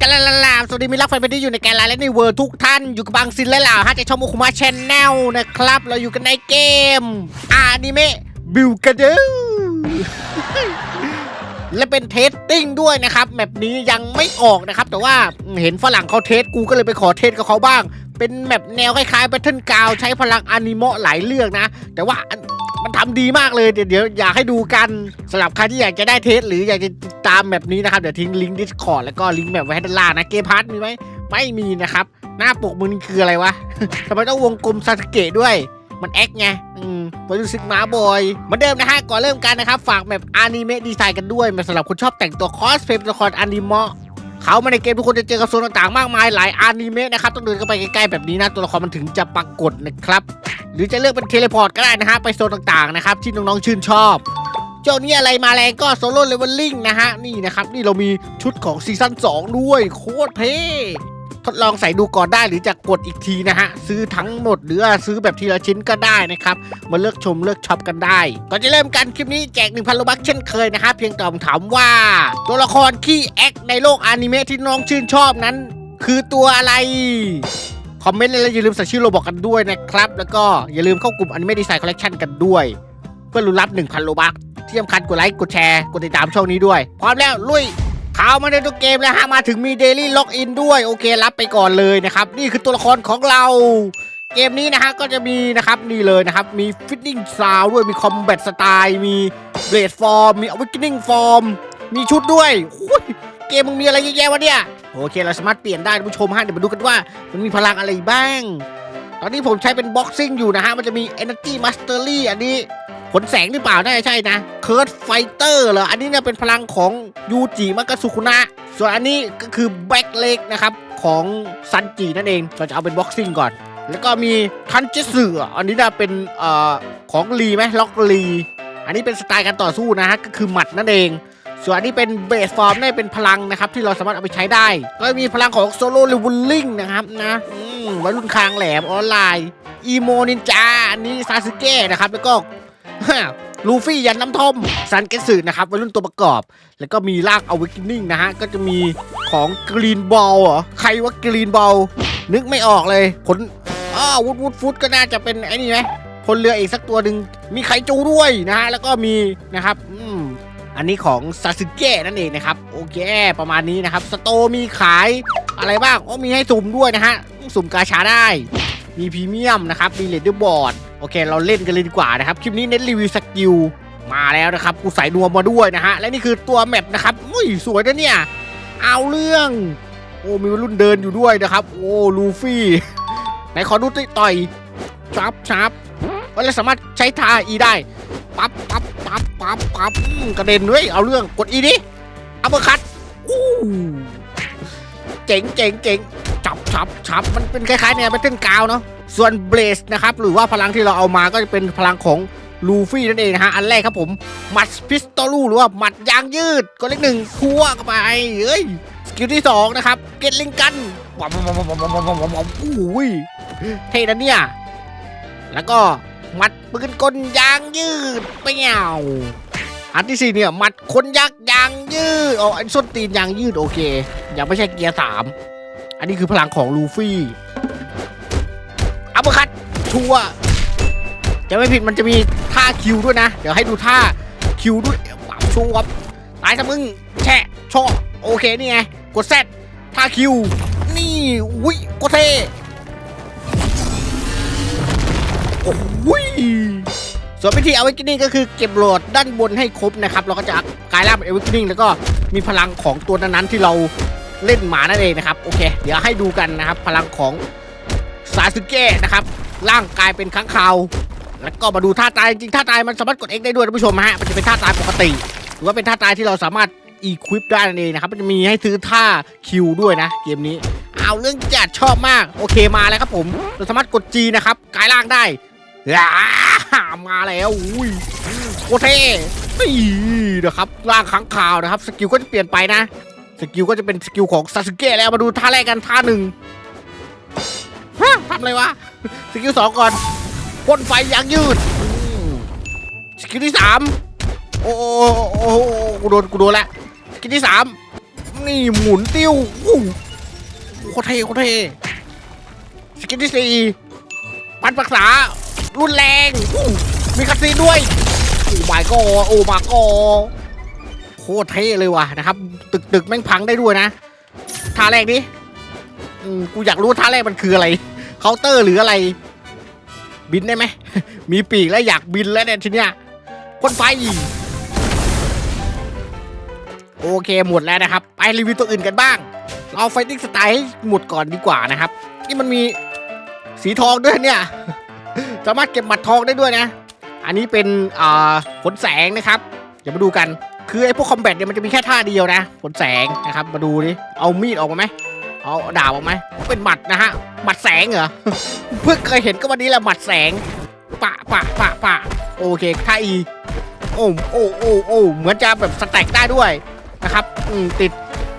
กันละละละสวัสดีมิตรรักแฟนเพลงที่อยู่ในแกนไลน์และในเวิร์ทุกท่านอยู่กับบางซินและเหล่าฮะจากช่องโมคุมาชแนลนะครับ เราอยู่กันในเกมอานิเมะบิวกันเดอและเป็นเทสติ้งด้วยนะครับแมปนี้ยังไม่ออกนะครับ แต่ว่าเห็นฝรั่งเขาเทสกูก็เลยไปขอเทสกับเขาบ้าง เป็นแมปแนวคล้ายๆแบทเทิลกาวใช้พลังอนิเมะหลายเรื่องนะ แต่ว่า มันทำดีมากเลย เดี๋ยวอยากให้ดูกันสำหรับใครที่อยากจะได้เทส หรืออยากจะติดตามแบบนี้นะครับ เดี๋ยวทิ้งลิงก์ Discord แล้วก็ลิงก์แบบไว้ให้ด้านล่างนะ เกมพาร์ทมีไหมไม่มีนะครับ หน้าปกมึงคืออะไรวะทำไมต้องวงกลมซาสเกะด้วยมันแอคไง อืมตัวรู้สึกมาบอยเหมือนเดิมนะฮะ ก่อนเริ่มกันนะครับ ฝากแบบอนิเมะดีไซน์กันด้วยสำหรับคนชอบแต่งตัวคอสเพลย์ตัวละครอนิเมะเขามาในเกมทุกคนจะเจอกับโซนต่างๆ มากมายหลายอนิเมะนะครับ ต้องเดินเข้าไปใกล้ๆแบบนี้นะ ตัวละครมันถึงจะปรากฏนะครับ หรือจะเลือกเป็นเทเลพอร์ตก็ได้นะฮะไปโซนต่างๆนะครับที่น้องๆชื่นชอบเจ้านี้อะไรมาแรงก็โซโล่เลเวลลิ่งนะฮะนี่นะครับนี่เรามีชุดของซีซั่น2 ด้วยโคตรเท่ทดลองใส่ดูก่อนได้หรือจะกดอีกทีนะฮะ ซื้อทั้งหมดหรือซื้อแบบทีละชิ้นก็ได้นะครับ มาเลือกชมเลือกช็อปกันได้ก่อนจะเริ่มกันคลิปนี้แจก 1,000โลบักเช่นเคยนะฮะเพียงตอบถามว่า ตัวละครขี้แอคในโลกอนิเมะที่น้องชื่นชอบนั้น คือตัวอะไร คอมเมนต์แล้วอย่าลืมใส่ชื่อโรบอกกันด้วยนะครับ แล้วก็อย่าลืมเข้ากลุ่มอนิเมะดีไซน์คอลเล t ชันกันด้วย เพื่อลุ้นรับ 1,000 โลบักที่สำคัญกดไลค์กดแชร์กดติดตามช่องนี้ด้วย พร้อมแล้วลุยข่าวมาในตัวเกมแล้วฮะมาถึงมีเดลี่ล็อกอินด้วยโอเครับไปก่อนเลยนะครับ นี่คือตัวละครของเรา เกมนี้นะฮะก็จะมีนะครับนี่เลยนะครับ มีฟิตติ้งซาวด้วยมีคอมแบทสไตล์มีเบลดฟอร์มมีอวิกนิ่งฟอร์มมีชุดด้วยโอ้ยเกมมึงมีอะไรเยอะแยะวะเนี่ย โอเคเราสามารถเปลี่ยนได้ท่านผู้ชมฮะเดี๋ยวมาดูกันว่า มันมีพลังอะไรบ้าง ตอนนี้ผมใช้เป็นบ็อกซิ่งอยู่นะฮะ มันจะมี Energy Mastery อันนี้ผลแสงหรือเปล่าน่าจะใช่นะ Curd Fighter เหรอ อันนี้เนี่ยเป็นพลังของยูจิมักกะสุคุนะ ส่วนอันนี้ก็คือ Back Leg นะครับ ของซันจินั่นเอง เราจะเอาเป็นบ็อกซิ่งก่อน แล้วก็มีทันจิสึอะอันนี้น่าเป็นเอ่อของลีไหมล็อกลี อันนี้เป็นสไตล์การต่อสู้นะฮะ ก็คือหมัดนั่นเอง ส่วนอันนี้เป็นเบสฟอร์มได้เป็นพลังนะครับ ที่เราสามารถเอาไปใช้ได้ ก็มีพลังของโซโล่เลเวลลิ่งนะครับนะวัยรุ่นคางแหลมออนไลน์อีโมนินจาอันนี้ซาสึเกะนะครับ แล้วก็ลูฟี่ยันน้ำทมซันเกสึนะครับวัยรุ่นตัวประกอบ แล้วก็มีรางอเวกินิ่งนะฮะ ก็จะมีของกรีนบอลเหรอ ใครว่ากรีนบอลนึกไม่ออกเลยผลอ้าววูดวูดฟุตก็น่าจะเป็นไอ้นี่ไหมพลเรืออีกสักตัวหนึ่งมีไคจูด้วยนะฮะ แล้วก็มีนะครับ อันนี้ของซาสึเกะนั่นเองนะครับโอเคประมาณนี้นะครับสโตมีขายอะไรบ้างอ๋อมีให้สุ่มด้วยนะฮะสุ่มกาชาได้ มีพรีเมียมนะครับมีเลดเดอร์บอร์ดโอเค เราเล่นกันเลยดีกว่านะครับคลิปนี้เน้นรีวิวสกิลมาแล้วนะครับกูใส่นวมมาด้วยนะฮะและนี่คือตัวแมปนะครับอุ้ยสวยนะเนี่ยเอาเรื่อง โอ้มีรุ่นเดินอยู่ด้วยนะครับ โอ้ลูฟี่ไหนขอดูติต่อยชับชับเอ้ยแล้วสามารถใช้ท่าอีได้ปั๊บปั๊บ ปั๊บปั๊บอืมกระเด็นด้วยเอาเรื่องกดอีดิอัปเปอร์คัตอู้เจ๋งเจ๋งเจ๋งจับชับชับมันเป็นคล้ายๆเนี่ยเป็นเต้นกาวเนาะส่วนเบลสนะครับ หรือว่าพลังที่เราเอามาก็จะเป็นพลังของลูฟี่นั่นเองนะฮะ อันแรกครับผมหมัดพิสตอลูหรือว่าหมัดยางยืดกดเลขหนึ่งพัวเข้าไปเอ้ยสกิลที่สองนะครับ เกตลิงกันว้าวว้าวว้าวว้าวว้าวว้าวว้าวอุ้ยเท่นะเนี่ย แล้วก็ห มัดปืนกลยางยืดเปี้ยวอันที่สี่เนี่ยหมัดคนยักษ์ยางยืดอ๋ออันส้นตีนยางยืดโอเค ยังไม่ใช่เกียร์สามอันนี้คือพลังของลูฟี่อัปเปอร์คัตชัวจะไม่ผิดมันจะมีท่าคิวด้วยนะ เดี๋ยวให้ดูท่าคิวด้วยปับชัวตายซะมึงแช่ชอโอเคนี่ไงกดแซดท่าคิว นี่อุ้ยโคตรเท โอ้ยส่วนวิธีเอาไว้กินิ่งก็คือเก็บโหลดด้านบนให้ครบนะครับ เราก็จะกลายร่างเป็นเอเวกินิ่งแล้วก็มีพลังของตัวนั้นๆที่เราเล่นหมานั่นเองนะครับ โอเค เดี๋ยวให้ดูกันนะครับ พลังของซาสึเกะนะครับ ร่างกายเป็นค้างคาว แล้วก็มาดูท่าตายจริงท่าตายมันสามารถกด X ได้ด้วยท่านผู้ชมฮะมันจะเป็นท่าตายปกติ หรือว่าเป็นท่าตายที่เราสามารถอีควิปได้นั่นเองนะครับ มันจะมีให้ซื้อท่าคิวด้วยนะ เกมนี้ เอาเรื่องจัดชอบมาก โอเคมาแล้วครับผม เราสามารถกด G นะครับกลายร่างได้ มาแล้วอุ้ยโคเท่นี่นะครับร่างค้างคาวนะครับ สกิลก็จะเปลี่ยนไปนะ สกิลก็จะเป็นสกิลของซาสึเกะแล้วมาดูท่าแรกกันท่าหนึ่งทำอะไรวะ สกิลสองก่อนพ่นไฟยางยืด สกิลที่สามโอ้โอโอโอ้กูโดนกูโดนแล้วสกิลที่สามนี่หมุนติ้วอู้โคเท่โคเท่สกินที่สี่ปันปรักษา รุนแรงมีคาซีด้วยโอ้มายก็โอ้มาก็โคตรเท่เลยว่ะนะครับ ตึกตึกแม่งพังได้ด้วยนะท่าแรกดิกูอยากรู้ท่าแรกมันคืออะไรเคาน์เตอร์หรืออะไร บินได้ไหมมีปีกแล้วอยากบินแล้วเนี่ยทีเนี้ยพ่นไฟโอเคหมดแล้วนะครับ ไปรีวิวตัวอื่นกันบ้างเอาไฟติ้งสไตล์ให้หมดก่อนดีกว่านะครับ นี่มันมีสีทองด้วยเนี่ย สามารถเก็บหมัดทองได้ด้วยนะ อันนี้เป็นอ่าผลแสงนะครับ เดี๋ยวมาดูกัน คือไอ้พวกคอมแบทเนี่ยมันจะมีแค่ท่าเดียวนะ ผลแสงนะครับ มาดูดิเอามีดออกมาไหมเอาดาบออกไหมเป็นหมัดนะฮะ หมัดแสงเหรอ เพิ่งเคยเห็นก็วันนี้แหละหมัดแสง ปะปะปะปะโอเคท่าอี โอ้โอ้โอ้โอ้เหมือนจะแบบสแต็กได้ด้วยนะครับ อืมติด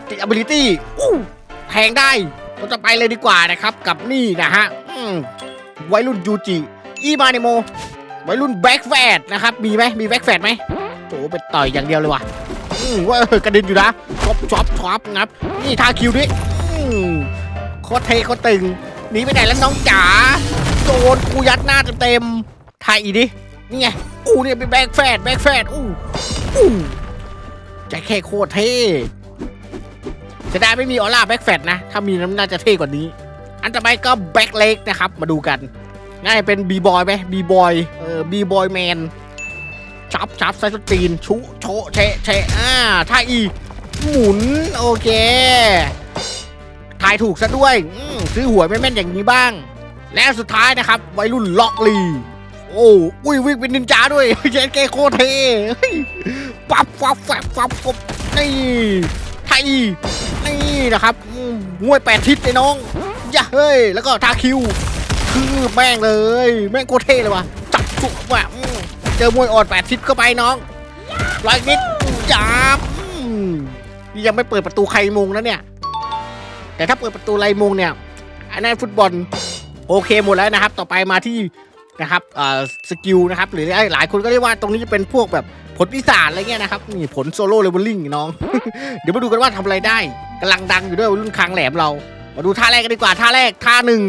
ติด ability อู้แทงได้เราจะไปเลยดีกว่านะครับ กับนี่นะฮะ อืมวัยรุ่นยูจิ อีมาเนโมวัยรุ่นแบ็กแฟดนะครับมีไหมมีแบ็กแฟดไหมโอ้เป็นต่อยอย่างเดียวเลยว่ะอืมว่ากระเด็นอยู่นะช็อปช็อปช็อปนะครับนี่ทาคิวดิอืมโคตรเทโคตรตึงหนีไปไหนแล้วน้องจ๋าโดนกูยัดหน้าเต็มๆทายอีดินี่ไงอู้เนี่ยเป็นแบ็กแฟดแบ็กแฟดอู้อู้ใจแค่โคตรเท่จะได้ไม่มีออร่าแบ็กแฟดนะ ถ้ามีน้ำน่าจะเท่กว่านี้ อันต่อไปก็แบ็กเล็กนะครับ มาดูกัน ง่ายเป็นบีบอยไหมบีบอยเออบีบอยแมนชับชับไซสตีนชุโชเชะเชะอ่าท่าอีหมุนโอเคทายถูกซะด้วยซื้อหวยแม่นๆอย่างนี้บ้าง และสุดท้ายนะครับ วัยรุ่นล็อกลีโอ้อุ้ยวิ่งเป็นนินจาด้วยเย็นเกโคเทปับฟับแฟบฟับกบนี่ไทยนี่นะครับอืมมวยแปดทิศไอ้น้องอย่าเฮ้ย แล้วก็ทาคิว คือแม่งเลย แม่งโคตรเท่เลยว่ะจับจุกว่ะอืมเจอมวยอ่อนแปดทิศเข้าไปน้องร้อยนิดจับอืมนี่ยังไม่เปิดประตูใครมงนะเนี่ย แต่ถ้าเปิดประตูไรมงเนี่ยอันนั้นฟุตบอลโอเคหมดแล้วนะครับ ต่อไปมาที่นะครับเอ่อสกิลนะครับ หรือหลายคนก็เรียกว่าตรงนี้จะเป็นพวกแบบผลปีศาจอะไรเงี้ยนะครับนี่ผลโซโล่เลเวลลิ่งน้อง เดี๋ยวมาดูกันว่าทำอะไรได้กำลังดังอยู่ด้วยวัยรุ่นคางแหลมเรา มาดูท่าแรกกันดีกว่าท่าแรกท่าหนึ่ง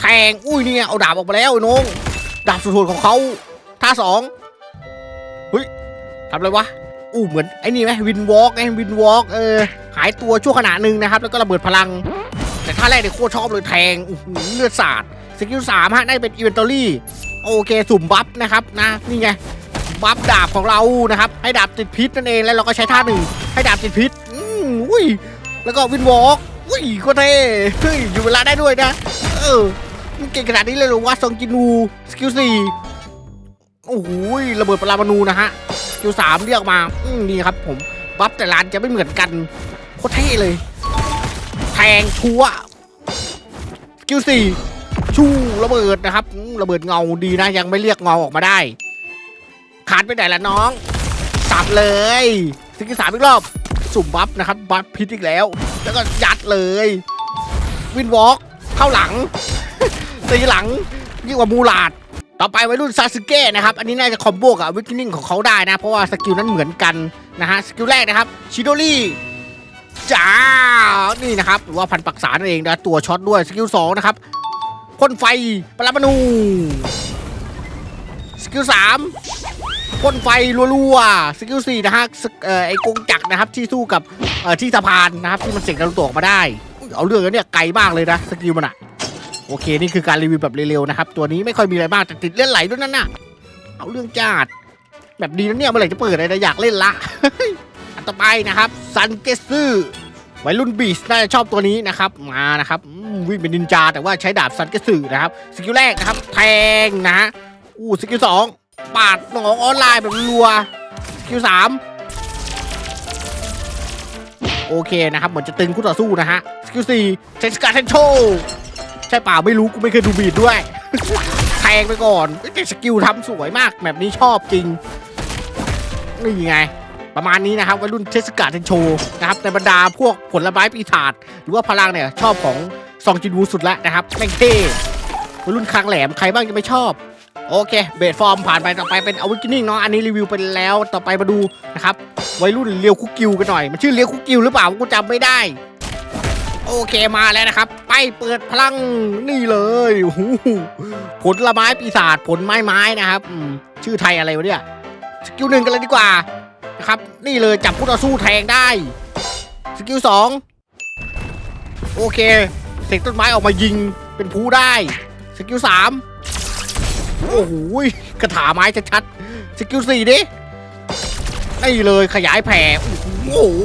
แทง อุ้ยนี่ไงเอาดาบออกมาแล้วไอ้น้องดาบสุดโหดของเขาท่าสองเฮ้ยทำอะไรวะอู้เหมือนไอ้นี่ไหมวินวอล์กไงวินวอล์กเออหายตัวชั่วขณะหนึ่งนะครับ แล้วก็ระเบิดพลัง แต่ท่าแรกเนี่ยโคตรชอบเลยแทงอื้อหือเลือดสาดสกิลสามฮะได้เป็นอีเวนตอรี่โอเคสุ่มบัฟนะครับนะนี่ไงบัฟดาบของเรานะครับ ให้ดาบติดพิษนั่นเองแล้วเราก็ใช้ท่าหนึ่งให้ดาบติดพิษอุ้ยแล้วก็วินวอล์กอุ้ยโคตรเท่เฮ้ยอยู่เวลาได้ด้วยนะ เออ มันเก่งขนาดนี้เลยเหรอวะซองกินูสกิลสี่โอ้โหระเบิดปรมาณูนะฮะสกิลสามเรียกมาอืมนี่ครับผมบัฟแต่ละอันจะไม่เหมือนกันโคตรเท่เลย แทงชัวสกิลสี่ชูระเบิดนะครับระเบิดเงาดีนะยังไม่เรียกเงาออกมาได้ขาดไปไหนละน้องสับเลยสกิลสามอีกรอบสุ่มบัฟนะครับบัฟพิษอีกแล้ว แล้วก็ยัดเลย วินวอล์กเข้าหลัง ตีหลังยิ่งกว่ามูลาดต่อไปวัยรุ่นซาสึเกะนะครับ อันนี้น่าจะคอมโบกับวิกนิ่งของเขาได้นะ เพราะว่าสกิลนั้นเหมือนกันนะฮะ สกิลแรกนะครับ ชิโดรี่จ้า นี่นะครับ หรือว่าพันปักษานั่นเองนะ ตัวช็อตด้วย สกิลสองนะครับพ่นไฟปรมาณูสกิลสามพ่นไฟรัวๆ สกิลสี่นะฮะไอ้กงจักรนะครับที่สู้กับที่สะพานนะครับที่มันเสกนารูโตะออกมาได้ เอาเรื่องแล้วเนี่ยไกลมากเลยนะสกิลมันอะ โอเคนี่คือการรีวิวแบบเร็วๆนะครับ ตัวนี้ไม่ค่อยมีอะไรมากแต่ติดเลื่อนไหลด้วยนั่นน่ะ เอาเรื่องจาดแบบดีนะเนี่ยเมื่อไหร่จะเปิดอะไรนะอยากเล่นละ อันต่อไปนะครับซันเกซึวัยรุ่นบีสน่าจะชอบตัวนี้นะครับ มานะครับวิ่งเป็นนินจาแต่ว่าใช้ดาบซันเกซึนะครับสกิลแรกนะครับ แทงนะอู้สกิลสองปาดหนองออนไลน์แบบรัวสกิลสามโอเคนะครับเหมือนจะตึงคู่ต่อสู้นะฮะสกิลสี่เทนสการ์เทนโช ใช่เปล่าไม่รู้กูไม่เคยดูบีดด้วยแทงไปก่อนแต่สกิลทำสวยมากแบบนี้ชอบจริงนี่ไง ประมาณนี้นะครับวัยรุ่นเทสกาเทนโชนะครับในบรรดาพวกผลไม้ปีศาจหรือว่าพลังเนี่ยชอบของซองจินวูสุดแล้วนะครับแม่งเท่วัยรุ่นคางแหลมใครบ้างจะไม่ชอบโอเคเบสฟอร์มผ่านไปต่อไปเป็นอวิกินิ่งเนาะอันนี้รีวิวไปแล้วต่อไปมาดูนะครับวัยรุ่นเลียวคุกกิวกันหน่อย มันชื่อเลียวคุกกิวหรือเปล่ากูจำไม่ได้ โอเคมาแล้วนะครับ ไปเปิดพลังนี่เลยโอ้โหผลละไม้ปีศาจผลไม้ไม้นะครับชื่อไทยอะไรวะเนี่ยสกิลหนึ่งกันเลยดีกว่านะครับ นี่เลยจับคู่ต่อสู้แทงได้สกิลสองโอเคเสกต้นไม้ออกมายิงเป็นผู้ได้สกิลสามโอ้โหกระถาไม้ชัดๆสกิลสี่ดินี่เลยขยายแผ่โอ้โห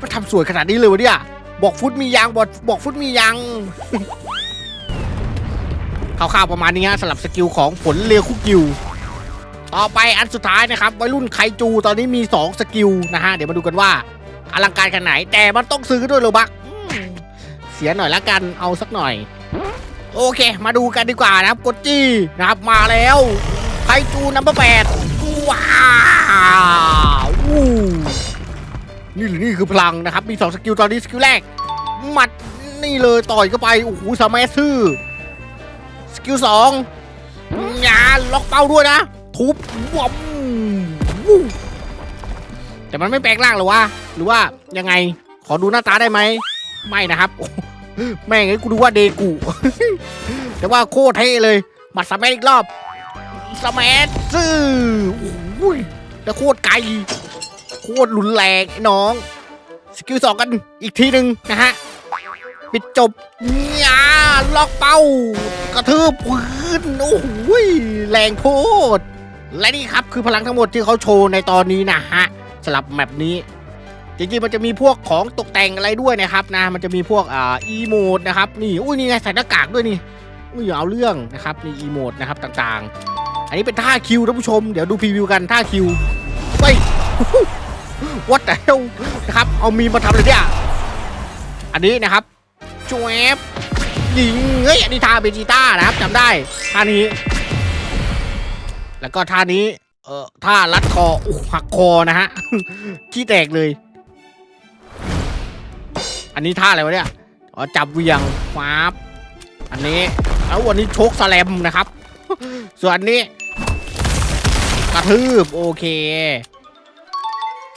มันทำสวยขนาดนี้เลยวะเนี่ย บอกฟุตมียางบอกบอกฟุตมียางคร่าวๆประมาณนี้ฮะสำหรับสกิลของผลเรียวคุกิว ต่อไปอันสุดท้ายนะครับวัยรุ่นไคจูตอนนี้มี 2 สกิลนะฮะ เดี๋ยวมาดูกันว่า อลังการขนาดไหน แต่มันต้องซื้อด้วยโลบักเสียหน่อยละกันเอาสักหน่อย โอเค มาดูกันดีกว่านะครับกดจี้นะครับมาแล้วไคจูนัมเบอร์แปดว้าวอู้ นี่หรือนี่คือพลังนะครับ มี 2 สกิลตอนนี้สกิลแรก หมัดนี่เลยต่อยเข้าไป โอ้โหสามารถซื่อสกิลสองงานล็อกเป้าด้วยนะ ทุบบวู้แต่มันไม่แปลงร่างหรอวะ หรือว่ายังไง ขอดูหน้าตาได้ไหม ไม่นะครับ แม่งไอ้กูดูว่าเดกู แต่ว่าโคตรเท่เลย หมัดสมัอีกรอบสมัซื่อโอ้ยแล้วโคตรไกล คตรรุนแรงไอ้น้อง สกิลสองกันอีกทีหนึ่งนะฮะ ปิดจบงาล็อกเป้ากระทืบพื้นโอ้โหแรงโคตรและนี่ครับคือพลังทั้งหมดที่เขาโชว์ในตอนนี้นะฮะสำหรับแมปนี้จริงๆมันจะมีพวกของตกแต่งอะไรด้วยนะครับนะ มันจะมีพวกอ่าอีโมดนะครับนี่อุ้ยนี่ไงใส่หน้ากากด้วยนี่อุ้ยเอาเรื่องนะครับนี่อีโมดนะครับต่างๆ อันนี้เป็นท่าคิวท่านผู้ชมเดี๋ยวดูพรีวิวกันท่าคิวไป วัดแต่เฮลนะครับ เอามีมาทำเลยเนี่ย อันนี้นะครับจวบยิงเฮ้ยอันนี้ท่าเบจิต้านะครับจำได้ท่านี้ แล้วก็ท่านี้ เอ่อท่ารัดคอโอ้หักคอนะฮะขี้แตกเลย อันนี้ท่าอะไรวะเนี่ยอ๋อจับเวียงฟ้าบอันนี้แล้ววันนี้โชกสแลมนะครับ ส่วนนี้กระทืบโอเค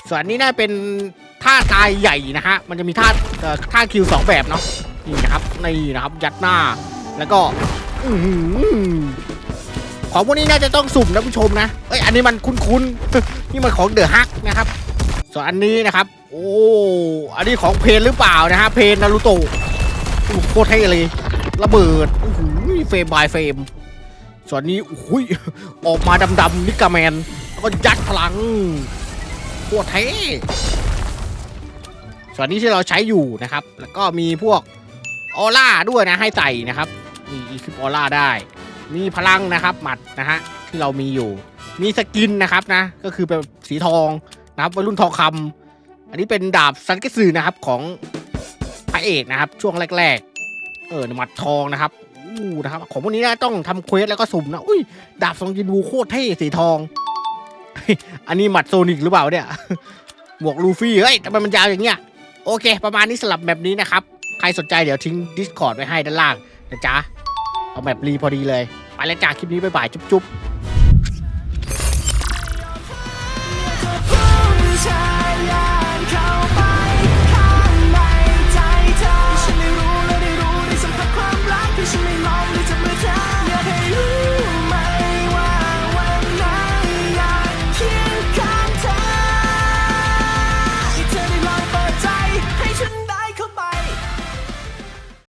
ส่วนนี้น่าเป็นท่าตายใหญ่นะฮะ มันจะมีท่าเอ่อท่าคิวสองแบบเนาะ นี่นะครับ นี่นะครับ ยัดหน้า แล้วก็ของพวกนี้น่าจะต้องสุ่มนะผู้ชมนะ เอ้ย อันนี้มันคุ้นๆ นี่มันของเดอะฮักนะครับ ส่วนอันนี้นะครับ โอ้ อันนี้ของเพนหรือเปล่านะฮะ เพนนารูโตะโคตรเท่เลย ระเบิดโอ้โหเฟรมบายเฟรม ส่วนนี้โอ้โหออกมาดำๆนิกาแมน แล้วก็ยัดพลัง โคตรเท่ส่วนนี้ที่เราใช้อยู่นะครับ แล้วก็มีพวกออร่าด้วยนะให้ใส่นะครับนี่อีคิปออร่าได้ มีพลังนะครับ หมัดนะฮะที่เรามีอยู่ มีสกินนะครับนะ ก็คือเป็นสีทองนะครับวัยรุ่นทองคำอันนี้เป็นดาบซันเกสึนะครับของพระเอกนะครับ ช่วงแรก ๆ เออหมัดทองนะครับอู้นะครับ ของพวกนี้นะต้องทำเควสแล้วก็สุ่มนะ อุ้ย ดาบทรงยินวูโคตรเท่สีทอง อันนี้หมัดโซนิกหรือเปล่าเนี่ย หมวกลูฟี่ เฮ้ยทำไมมันยาวอย่างเงี้ย โอเค ประมาณนี้สลับแบบนี้นะครับ ใครสนใจเดี๋ยวทิ้ง Discord ไว้ให้ด้านล่างนะจ๊ะ เอาแบบรีพอดีเลย ไปแล้วจ้าคลิปนี้บ๊ายบาย จุ๊บๆ